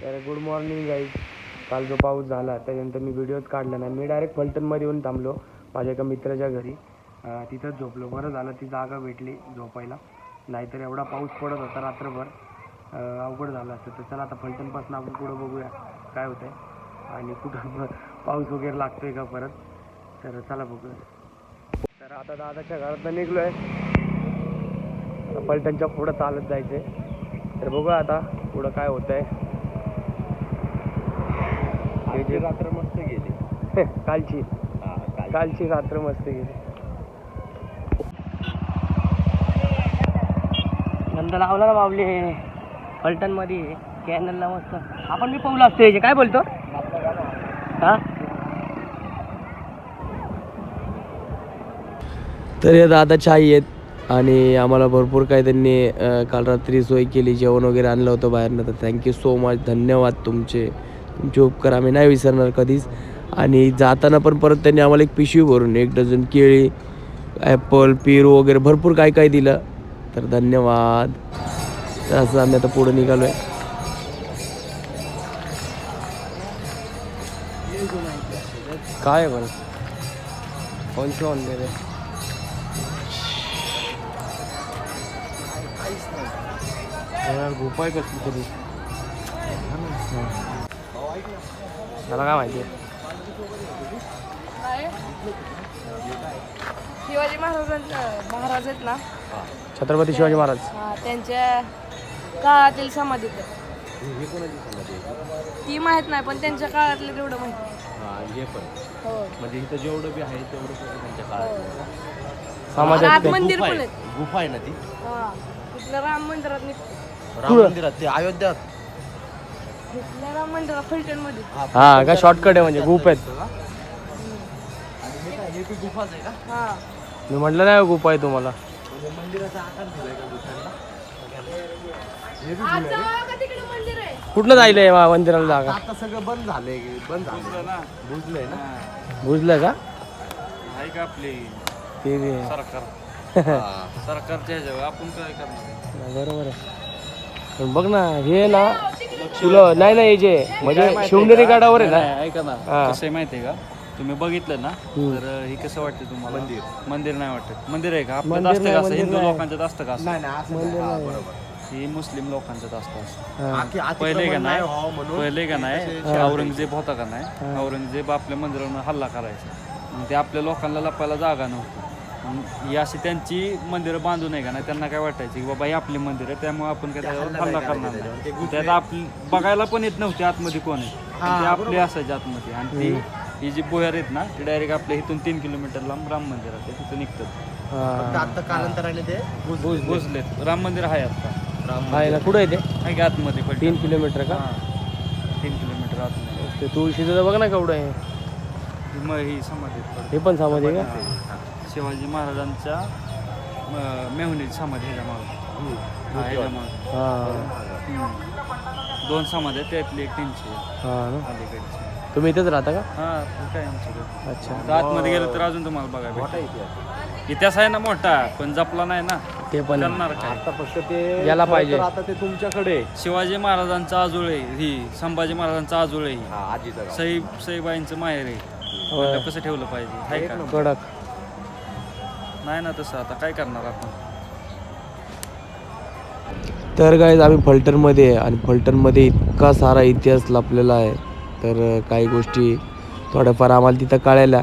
तर good morning guys काल जो पाऊस झाला त्याच्यानंतर मी व्हिडिओज काढला नाही. मी डायरेक्ट फलटणमध्ये येऊन थांबलो माझ्या एका मित्राच्या घरी. तिथंच झोपलो. बरं झालं ती जागा भेटली झोपायला. नाहीतर एवढा पाऊस पडत होता रात्रभर. अवघड झालं असतं. तर चला आता फलटणपासून आपण पुढं बघूया काय होतंय. आणि कुठं पाऊस वगैरे लागतो आहे का परत. तर चला बघूया. तर आता दादाच्या घरात निघलो आहे पलटणच्या पुढं चालत जायचंय. तर बघूया आता पुढं काय होतं आहे जे रात्र मस्त गेली. कालची. कालची. रात्र मस्त गेली. नंतर लावला ना बाबली. फलटणमध्ये. कॅनलला मस्त. आपण मी पाहू असतो याचे काय बोलतो? हा? तर हे दादाच्या आई आहेत आणि आम्हाला भरपूर काही त्यांनी काल रात्री सोय केली. जेवण वगैरे आणलं होतं बाहेरनं. तर थँक्यू सो मच धन्यवाद तुमचे. उपकार आम्ही नाही विसरणार कधीच. आणि जाताना पण परत त्यांनी आम्हाला एक पिशवी भरून एक डझन केळी ॲपल पेरू वगैरे भरपूर काय काय दिलं. तर धन्यवाद. तर असं आम्ही आता पुढे निघालो आहे काय पण कोणचं ऑनलाईन आहे? कसली तरी. मला काय माहिती? शिवाजी महाराजांच्या महाराज आहेत ना? छत्रपती शिवाजी महाराज. हा, त्यांच्या काळातील समाधी आहेत. ती माहीत नाही पण त्यांच्या काळातलं तेवढं माहीत हे पण. हो. म्हणजे इथं जेवढं बी आहे तेवढं सगळं त्यांच्या काळात समाजात आत मंदिर गुफा पण आहे आहेत. गुफा आहे ना ती? हा तिथलं राम मंदिरात निघतो. राम मंदिरात ते अयोध्यात. हा का शॉर्टकट आहे म्हणजे? गुप आहेत. हे हा मी म्हटलं नाही गुप आहे तुम्हाला. म्हणजे मंदिराचा आकार दिलाय का गुफांना आज जाऊ का तिकडे मंदिर आहे? कुठलं जायला आहे मा- मंदिराला जागा? आता सगळं बंद झालंय बंद झालं ना. बुजलंय ना? बुजलं का? आहे का आपली? ते बी आहे. सरकार. सरकारच्या ह्याच्यावर आपण काय करणार? नाही, बरोबर आहे. पण बघ ना हे ना तुला नाही नाही हे जे म्हणजे शिवनेरी गडावर आहे ना? ऐका ना हा. कसं आहे माहिती आहे का? तुम्ही बघितलं ना तर हे कसं वाटतं तुम्हाला? मंदिर. मंदिर नाही वाटत. मंदिर आहे का? आपल्यात मंदिर असतं का असं? हिंदू. लोकांच्यात असतं का असं? नाही नाही असं नाही. हा, बरोबर. ही मुस्लिम लोकांच्यात असतं असं. हा. आखी- आखी पहिले का नाही? व्हावं म्हणून. पहिले का नाही? औरंगजेब होता का नाही? औरंगजेब आपल्या मंदिरावर हल्ला करायचा. मग ते आपल्या लोकांना लपायला जागा नव्हती. ही अशी त्यांची मंदिरं बांधून आहे का नाही त्यांना काय वाटायचं की बाबा ही आपली मंदिर आहे त्यामुळे आपण काय त्याच्यावर हल्ला करणार नाही. त्यात आपली बघायला पण येत नव्हती आतमध्ये कोण आहे. पण ते आपले असायचे आतमध्ये. आणि ती ही जी बोयार आहेत ना ते डायरेक्ट आपल्या इथून तीन किलोमीटर लांब राम मंदिर आहे. तिथून निघतात. हा. आता कालांतराने ते भोसलेत राम मंदिर आहे आता. आहे ना कुठं आहे ते? आहे का आतमध्ये पण तीन किलोमीटर का? तीन किलोमीटर आतमध्ये. ते तुळशीचं तर बघ ना केवढं आहे. ही म- ही समाधी आहे. हे पण समाधी आहे का? शिवाजी महाराजांच्या मेहुणीची समाधी ह्याच्या मागं. दोन समाधी आहेत त्यातली एक त्यांची आहे, हा ना. अलीकडची. तुम्ही इथेच राहता का? हा काय आमच्याकडे अच्छा. तर आतमध्ये गेलं तर अजून तुम्हाला बघायला भेटेल. इतिहास आहे. ना मोठा पण जपला नाही ना. ते पण आहे. करणार काय? आता फक्त ते याला पाहिजे. तर आता ते तुमच्याकडे आहे. शिवाजी महाराजांचा आजोळ आहे ही संभाजी महाराजांचा आजोळ आहे. ही हा आजीचं गाव. माहेर आहे. होय. कसं ठेवलं पाहिजे का? कडक. नाही ना तसं. आता काय करणार आपण? तर गाईज आम्ही फलटणमध्ये आहे आणि फलटणमध्ये इतका सारा इतिहास लपलेला आहे. तर काही गोष्टी थोड्याफार आम्हाला तिथं कळायला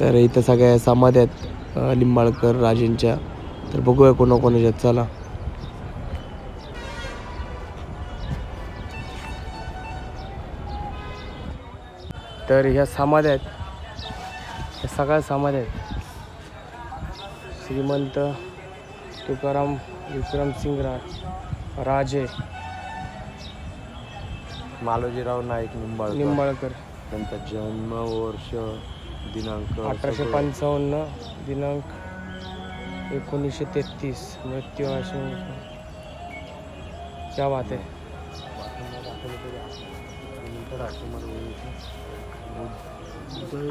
तर इथं सगळ्या समाध्या आहेत निंबाळकर राजेंच्या. तर बघूया कोणाकोणाच्या चला. तर ह्या समाध्या आहेत ह्या सगळ्या समाध्या आहेत. श्रीमंत तुकाराम विक्रमसिंग रा राजे. मालोजीराव नाईक निंबाळकर. निंबाळकर. त्यांचा जन्म वर्ष दिनांक अठराशे. पंचावन्न दिनांक एकोणीसशे तेहतीस. मृत्यू असे क्या बात आहे उदय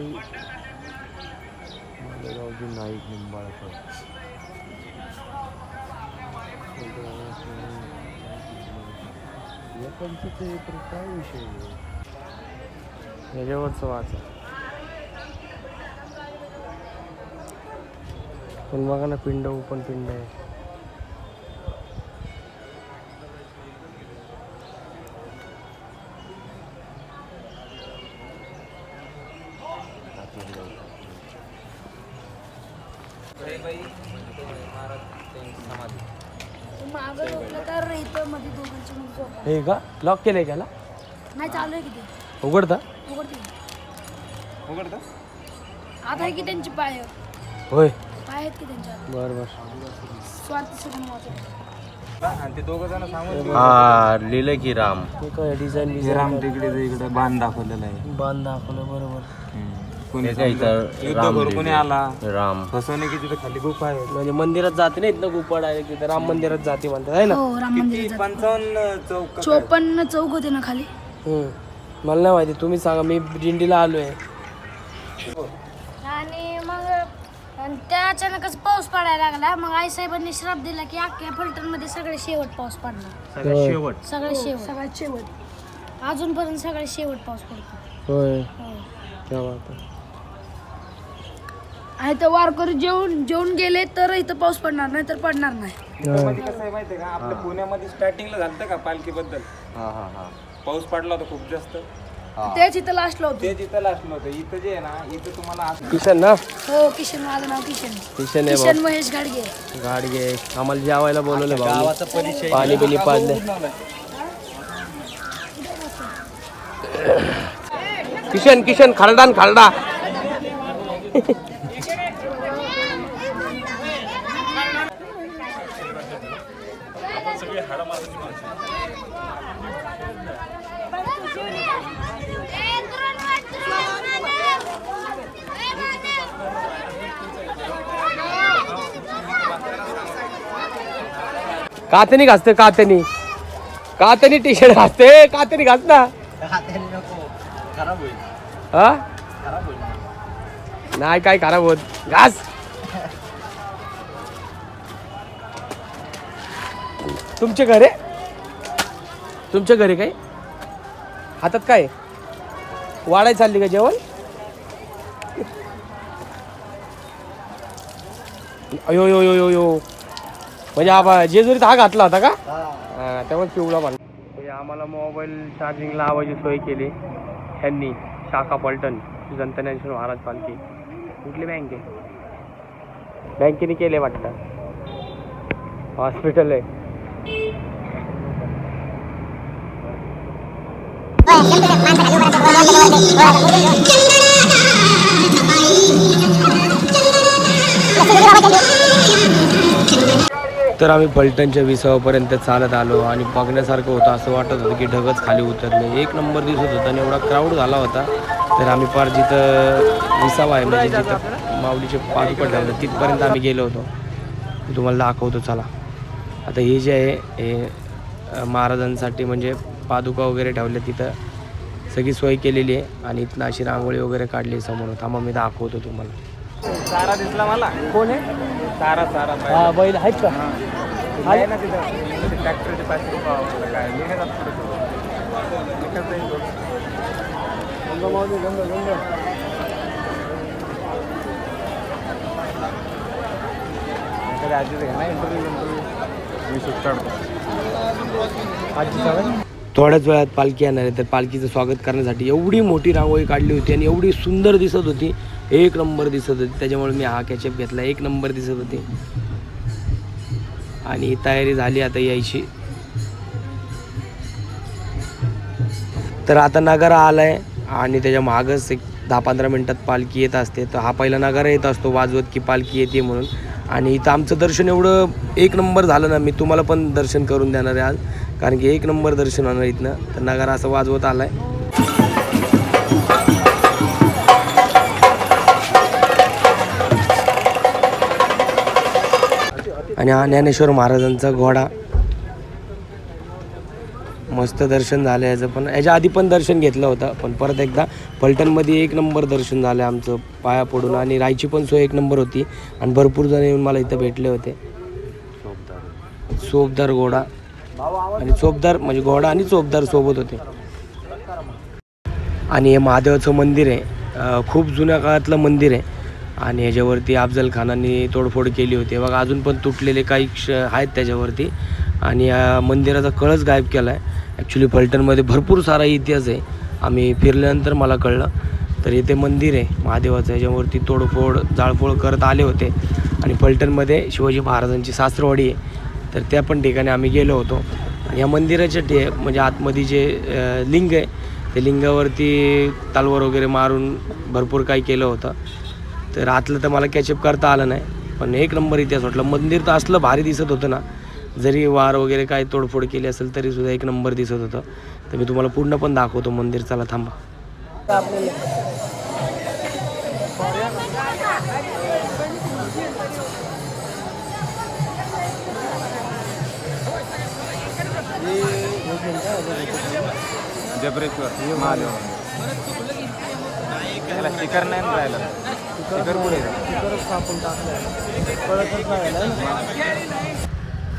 मालेगावजी नाईक निंबाळकर ह्याच्यावरच वाचा पण बघा ना पिंड ओपन पिंड आहे मागं झोपलं तर इथं मध्ये दोघांची मुलं झोपा हे का? लॉक केलंय त्याला नाही चालू आहे किती उघडता? उघडते. आता आहे की त्यांची पाय? होय. पाय आहेत की त्यांच्या बर बर. स्वार्थ सगळं वाचत हा लिहिलं की राम. हे काय डिझाईन राम इकडे बांध दाखवलेला आहे. बांध दाखवलं बरोबर. कोणी हे इथं युद्ध राम करू कोणी लिहिलंय. आला? राम. फसवणुकीची तर खाली गुफा आहे. म्हणजे मंदिरात जाते ना इथनं गुप्पा डायरेक्ट तिथं. राम मंदिरात जाते म्हणतात आहे ना? हो राम मंदिर पंचावन्न चौक चोपन्न चौक होते ना खाली. हम्म. मला नाही माहिती तुम्ही सांगा मी दिंडीला आलोय. आणि मग आणि त्या अचानकच पाऊस पडायला लागला. मग आई साहेबांनी श्राप दिला की अख्ख्या फलटणमध्ये सगळे शेवट पाऊस पडणार. शेवट. सगळे शेवट. सगळ्यात शेवट. अजूनपर्यंत सगळ्यात शेवट पाऊस पडतो. होय. हो. क्या बात आहे. आणि तर वारकरी जेवून जेवून गेले तर इथं पाऊस पडणार नाही तर पडणार नाही. कसं आहे माहितीये का? आपल्या पुण्यामध्ये स्टार्टिंगला झालं का पालखीबद्दल? हा हा हा. पाऊस पडला होता खूप जास्त. तेच इथं लास्टला होतं. ते जिथं लास्ट नव्हतं इथं जे आहे ना इथं तुम्हाला असं किशन ना? हो किशन माझं नाव किशन. किशन आहे किशन महेश गाडगे. भाऊ गाडगे. आम्हाला जेवायला बोलवलं भाऊ पाणी बिनी पाजलं. किशन किशन खरडान खरडा. कातनी घासते कातनी कातनी टी शर्ट घासते कातनी घास ना. हा? नाही काय खराब होत. घास. तुमचे घरे? तुमच्या घरी काय? हातात काय? वाढाय चालली का जेवण? अयो यो यो यो यो म्हणजे हा जेजुरीत हा घातला होता का? हा, त्यामुळे पिवळा पाणी. म्हणजे आम्हाला मोबाईल चार्जिंग लावायची सोय केली. ह्यांनी शाखा पलटण जनता नॅशनल महाराज पालखी. कुठली बँक आहे? बँकेने केले वाटतं. हॉस्पिटल आहे. तर आम्ही पलटणच्या विसावापर्यंत चालत आलो आणि बघण्यासारखं होतं असं वाटत होतं की ढगच खाली उतरले. एक नंबर दिसत होता आणि एवढा क्राऊड झाला होता. तर आम्ही पार जिथं विसावा आहे म्हणजे जिथं माऊलीचे पादुका ठेवलं तिथपर्यंत आम्ही गेलो होतो. तुम्हाला दाखवतो चला. आता हे जे आहे हे महाराजांसाठी म्हणजे पादुका वगैरे ठेवल्या तिथं सगळी सोय केलेली आहे आणि इथनं अशी रांगोळी वगैरे काढली आहे समोर थांबा मी दाखवतो तुम्हाला. तारा दिसला मला. कोण आहे? तारा तारा हा बैल आहेत का? आहे ना तिथं. ट्रॅक्टरचे पाचशे रुपये काय? थोड्याच वेळात पालखी येणार आहे. तर पालखीचं स्वागत करण्यासाठी एवढी मोठी रांगोळी काढली होती आणि एवढी सुंदर दिसत होती. एक नंबर दिसत होती. त्याच्यामुळे मी हा कॅचअप घेतला. एक नंबर दिसत होती. आणि तयारी झाली आता यायची. तर आता नगारा आलाय आणि त्याच्या मागच एक दहा पंधरा मिनिटात पालखी येत असते. तर हा पहिला नगारा येत असतो वाजवत की पालखी येते म्हणून. आणि इथं आमचं दर्शन एवढं एक नंबर झालं ना मी तुम्हाला पण दर्शन करून देणार आहे आज. कारण की एक नंबर दर्शन होणार इथनं. तर नगारा असं वाजवत आलाय. आणि हा ज्ञानेश्वर महाराजांचा घोडा. मस्त दर्शन झालं याचं पण. याच्या आधी पण दर्शन घेतलं होतं पण परत एकदा फलटणमध्ये एक नंबर दर्शन झालं आमचं पाया पडून आणि रायची पण सोय एक नंबर होती आणि भरपूर जण येऊन मला इथं भेटले होते. चोपदार घोडा. आणि चोपदार म्हणजे घोडा आणि चोपदार सोबत होते. आणि हे महादेवाचं मंदिर आहे. खूप जुन्या काळातलं मंदिर आहे. आणि ह्याच्यावरती अफजल खानांनी तोडफोड केली होती. बघा अजून पण तुटलेले काही क्ष आहेत त्याच्यावरती. आणि या मंदिराचा कळस गायब केला आहे ॲक्च्युली फलटणमध्ये भरपूर सारा इतिहास आहे. आम्ही फिरल्यानंतर मला कळलं. तर इथे मंदिर आहे महादेवाचं. ह्याच्यावरती तोडफोड जाळफोड करत आले होते. आणि फलटणमध्ये शिवाजी महाराजांची सासरवाडी आहे. तर त्या पण ठिकाणी आम्ही गेलो होतो. या मंदिराच्या ठे म्हणजे आतमध्ये जे लिंग आहे ते लिंगावरती तालवार वगैरे मारून भरपूर काही केलं होतं. तर आतलं तर मला कॅचअप करता आलं नाही. पण एक नंबर इतिहास वाटलं. मंदिर तर असलं भारी दिसत होतं ना. जरी वार वगैरे काय तोडफोड केली असेल तरी सुद्धा एक नंबर दिसत होतं. तर मी तुम्हाला पूर्ण पण दाखवतो मंदिर. चला थांबा. जबरेश्वर महादेव त्याला स्टिकर नाही राहिलं.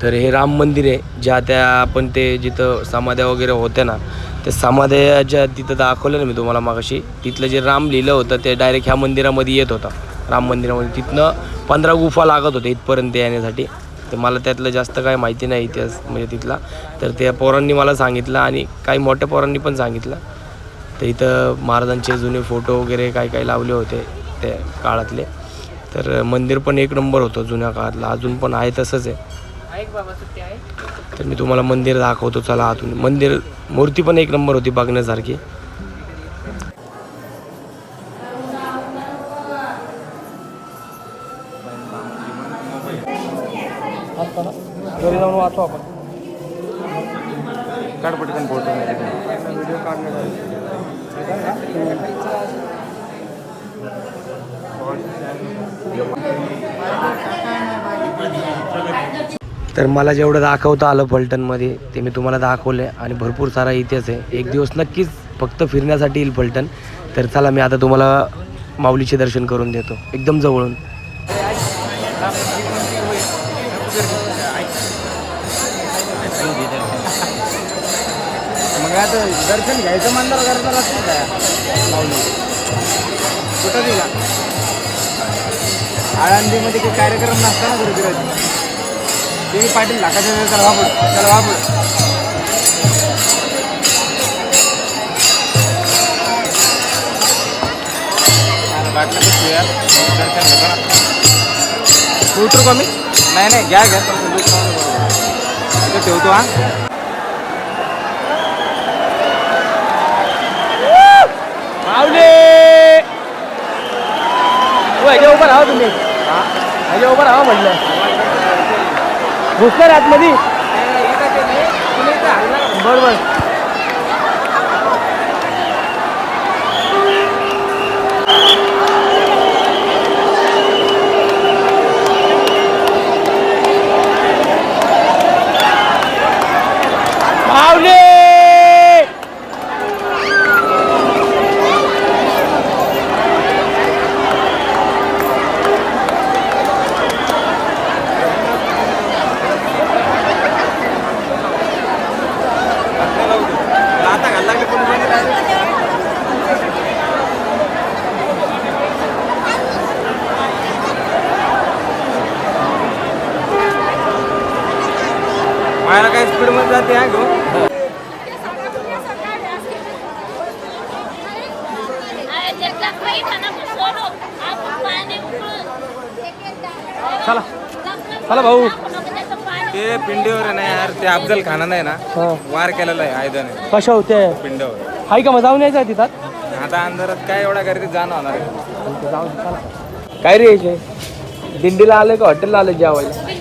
तर हे राम मंदिर आहे ज्या त्या आपण ते जिथं समाध्या वगैरे होत्या ना त्या समाध्याच्या तिथं दाखवलं ना मी तुम्हाला मागाशी तिथलं जे राम लिहिलं होतं ते डायरेक्ट ह्या मंदिरामध्ये येत होतं. राम मंदिरामध्ये तिथनं पंधरा गुफा लागत होते इथपर्यंत येण्यासाठी. तर मला त्यातलं जास्त काय माहिती नाही इतिहास म्हणजे तिथला. तर त्या पोरांनी मला सांगितलं आणि काही मोठ्या पोरांनी पण सांगितलं. तर इथं महाराजांचे जुने फोटो वगैरे काय काय लावले होते. त्या काळातले. तर मंदिर पण एक नंबर होतं जुन्या काळातलं. अजून पण आहे तसंच आहे. तर मी तुम्हाला मंदिर दाखवतो. चला आतून. मंदिर मूर्ती पण एक नंबर होती बघण्यासारखी. घरी जाऊन वाचू आपण. काढ पटकन फोटो नाही व्हिडिओ तर मला जेवढं दाखवता आलं फलटणमध्ये ते मी तुम्हाला दाखवलं आणि भरपूर सारा इतिहास आहे. एक दिवस नक्कीच फक्त फिरण्यासाठी येईल फलटण तर चला मी आता तुम्हाला माऊलीचे दर्शन करून देतो. एकदम जवळून. दर्शन घ्यायचं मंदिर कुठं दिला? आळंदीमध्ये काही कार्यक्रम नसता ना गुरुगिराजी ते मी पाटील लाखाच्या त्याला वापड त्याला वापड वाटलं कसं यार दर्शन घेतो ना उतरू का मी? नाही नाही घ्या घ्या ठेवतो हा माऊली ह्याच्या उभं राहा तुम्ही. ह्याच्या उभं राहा म्हटलं घुसणार आतमध्ये. बरोबर माऊली आता घाल लागले कोणी कोणी राहिले. मायाला काय स्पीडमध्ये जाते हा घेऊन. चला. चला भाऊ. ते पिंडीवर आहे ना यार ते अफजल खानानं आहे ना वार केलेला आहे आयुधाने कशा होते पिंडावर. हाय का मग? जाऊन यायचं आहे तिथं? आता अंधारात काय एवढा गर्दीत जाणं होणार आहे. काय रे यायचे दिंडीला आले का हॉटेलला आले जेवायला?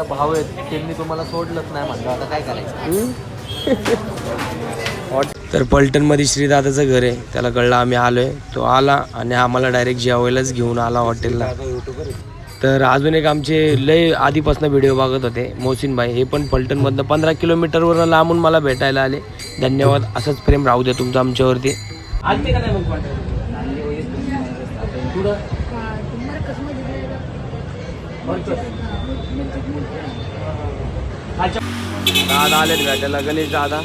आता भाऊ आहेत त्यांनी तुम्हाला सोडलंच नाही म्हणलं आता काय करायचं? तर पलटणमध्ये श्रीदादाचं घर आहे त्याला कळलं आम्ही आलोय. तो आला आणि आम्हाला डायरेक्ट जेवायलाच घेऊन आला हॉटेलला तर अजून एक आमचे लय आधीपासून व्हिडिओ बघत होते मोहसिन भाई हे पण पलटणमधनं पंधरा किलोमीटरवरनं लांबून मला भेटायला आले. धन्यवाद असंच प्रेम राहू दे तुमचं आमच्यावरती. का दादा आलेत भेटायला गणेश दादा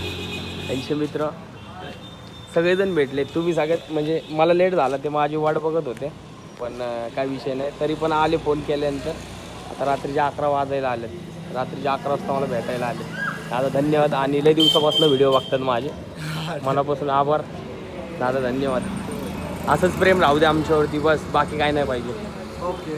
त्यांचे मित्र. सगळेजण भेटले. तुम्ही सगळ्यात म्हणजे मला लेट झाला ते माझी वाट बघत होते. पण काय विषय नाही. तरी पण आले फोन केल्यानंतर. आता रात्रीचे अकरा वाजायला आले रात्रीचे अकरा वाजता मला भेटायला आले दादा धन्यवाद. आणि लय दिवसापासून व्हिडिओ बघतात माझे. मनापासून आभार. दादा धन्यवाद. असंच प्रेम राहू दे आमच्यावरती. बस बाकी काय नाही पाहिजे. ओके.